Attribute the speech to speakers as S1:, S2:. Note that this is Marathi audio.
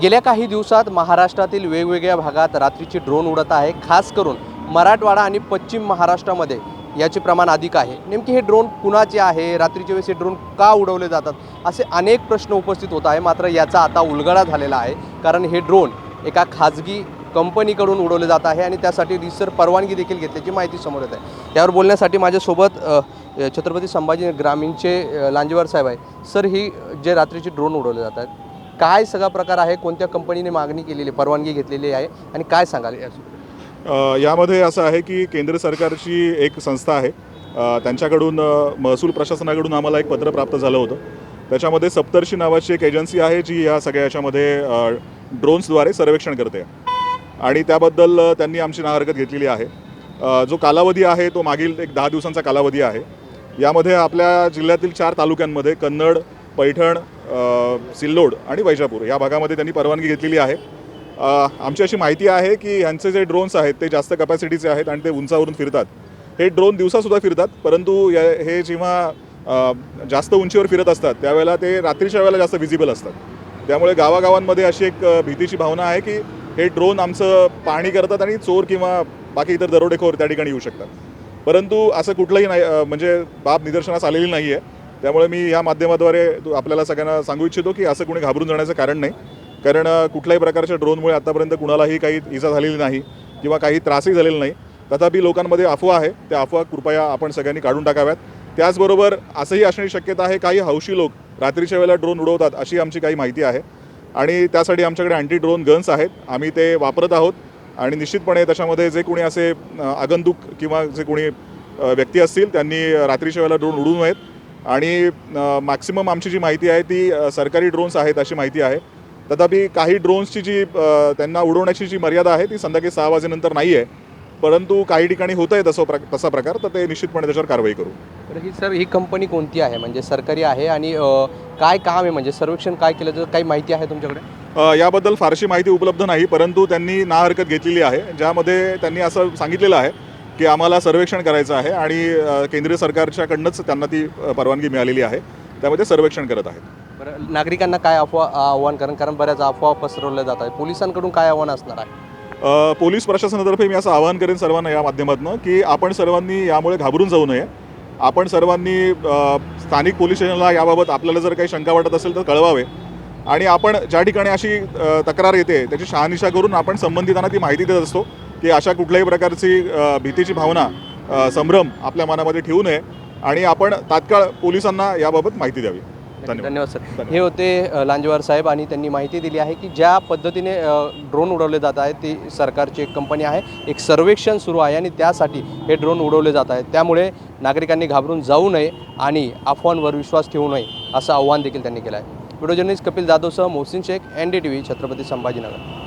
S1: गेल्या काही दिवसात महाराष्ट्रातील वेगवेगळ्या भागात रात्रीची ड्रोन उडत आहे खास करून मराठवाडा आणि पश्चिम महाराष्ट्रामध्ये. याचे प्रमाण अधिक आहे. नेमके हे ड्रोन कुणाचे आहे? रात्रीच्या वेळेस हे ड्रोन का उडवले जातात? असे अनेक प्रश्न उपस्थित होत आहे. मात्र याचा आता उलगडा झालेला आहे. कारण हे ड्रोन एका खाजगी कंपनीकडून उडवले जात आहे आणि त्यासाठी रिसर परवानगी देखील घेतल्याची माहिती समोर येत आहे. यावर बोलण्यासाठी माझ्यासोबत छत्रपती संभाजी ग्रामीणचे लांजेवार साहेब आहे सर ही जे रात्रीचे ड्रोन उडवले जात आहेत काय सगळा प्रकार आहे? कोणत्या कंपनीने मागणी केलेली परवानगी घेतलेली आहे? आणि काय सांगाल
S2: यामध्ये असं आहे की केंद्र सरकारची एक संस्था आहे. त्यांच्याकडून महसूल प्रशासनाकडून आम्हाला एक पत्र प्राप्त झालं होतं. त्याच्यामध्ये सप्तर्षी नावाची एक एजन्सी आहे जी या सगळ्या याच्यामध्ये ड्रोन्सद्वारे सर्वेक्षण करते. आणि त्याबद्दल त्यांनी आमची नाहरकत घेतलेली आहे. जो कालावधी आहे तो मागील एक दहा दिवसांचा कालावधी आहे. यामध्ये आपल्या जिल्ह्यातील चार तालुक्यांमध्ये कन्नड पैठण सिल्लोड आणि वैजापूर या भागामध्ये त्यांनी परवानगी घेतलेली आहे. आमची अशी माहिती आहे की ह्यांचे जे ड्रोन्स आहेत ते जास्त कपॅसिटीचे आहेत आणि ते उंचावरून फिरतात. हे ड्रोन दिवसासुद्धा फिरतात परंतु या हे जेव्हा जास्त उंचीवर फिरत असतात त्यावेळेला ते रात्रीच्या वेळेला जास्त विजिबल असतात. त्यामुळे गावागावांमध्ये अशी एक भीतीची भावना आहे की हे ड्रोन आमचं पाहणी करतात आणि चोर किंवा बाकी इतर दरोडेखोर त्या ठिकाणी येऊ शकतात. परंतु असं कुठलंही नाही म्हणजे बाब निदर्शनास आलेली नाही आहे त्यामुळे मी या माध्यमाद्वारे आपल्याला सगळ्यांना सांगू इच्छितो की असं कोणी घाबरून जाण्याचं कारण नाही. कारण कुठल्याही प्रकारच्या ड्रोनमुळे आतापर्यंत कुणालाही काही इजा झालेली नाही किंवा काही त्रासही झालेला नाही. तथापि लोकांमध्ये अफवा आहे. त्या अफवा कृपया आपण सगळ्यांनी काढून टाकाव्यात. त्याचबरोबर असंही असण्याची शक्यता आहे काही हौशी लोक रात्रीच्या वेळेला ड्रोन उडवतात अशी आमची काही माहिती आहे. आणि त्यासाठी आमच्याकडे अँटी ड्रोन गन्स आहेत. आम्ही ते वापरत आहोत. आणि निश्चितपणे त्याच्यामध्ये जे कोणी असे आगंतुक किंवा जे कोणी व्यक्ती असतील त्यांनी रात्रीच्या वेळेला ड्रोन उडू नयेत. आणि मॅक्सिमम आमची जी माहिती आहे ती सरकारी ड्रोन्स आहेत अशी माहिती आहे. तथापि काही ड्रोन्सची जी त्यांना उडवण्याची जी मर्यादा आहे ती संध्याकाळी सहा वाजेनंतर नाही आहे परंतु काही ठिकाणी होतं आहे तसं प्र तसा प्रकार तर ते निश्चितपणे त्याच्यावर कारवाई करू.
S1: तर ही सर ही कंपनी कोणती आहे? म्हणजे सरकारी आहे आणि काय काम आहे? म्हणजे सर्वेक्षण काय केलं? तर काही माहिती आहे तुमच्याकडे?
S2: याबद्दल फारशी माहिती उपलब्ध नाही परंतु त्यांनी ना हरकत घेतलेली आहे. ज्यामध्ये त्यांनी असं सांगितलेलं आहे की आम्हाला सर्वेक्षण करायचं आहे आणि केंद्रीय सरकारच्याकडनंच त्यांना ती परवानगी मिळालेली आहे. त्यामध्ये सर्वेक्षण करत आहेत.
S1: बरं नागरिकांना काय अफवा आव्हान? कारण कारण बऱ्याच अफवा पसरवल्या जात आहेत. पोलिसांकडून काय आव्हान असणार आहे?
S2: पोलीस प्रशासनातर्फे मी असं आवाहन करेन सर्वांना या माध्यमातून की आपण सर्वांनी यामुळे घाबरून जाऊ नये. आपण सर्वांनी स्थानिक पोलीस स्टेशनला याबाबत आपल्याला जर काही शंका वाटत असेल तर कळवावे. आणि आपण ज्या ठिकाणी अशी तक्रार येते त्याची शहानिशा करून आपण संबंधितांना ती माहिती देत असतो. की अशा कुठल्याही प्रकारची भीतीची भावना संभ्रम आपल्या मनामध्ये ठेवू नये आणि आपण तात्काळ पोलिसांना याबाबत माहिती द्यावी. धन्यवाद.
S1: सर. हे होते लांजेवार साहेब आणि त्यांनी माहिती दिली आहे की ज्या पद्धतीने ड्रोन उडवले जात आहेत ती सरकारची एक कंपनी आहे. एक सर्वेक्षण सुरू आहे आणि त्यासाठी हे ड्रोन उडवले जात आहेत. त्यामुळे नागरिकांनी घाबरून जाऊ नये आणि अफवांवर विश्वास ठेवू नये असं आव्हान देखील त्यांनी केलं आहे. Video journalist Kapil जाधवसह Mohsin Shaikh N D T V Chhatrapati Sambhajinagar.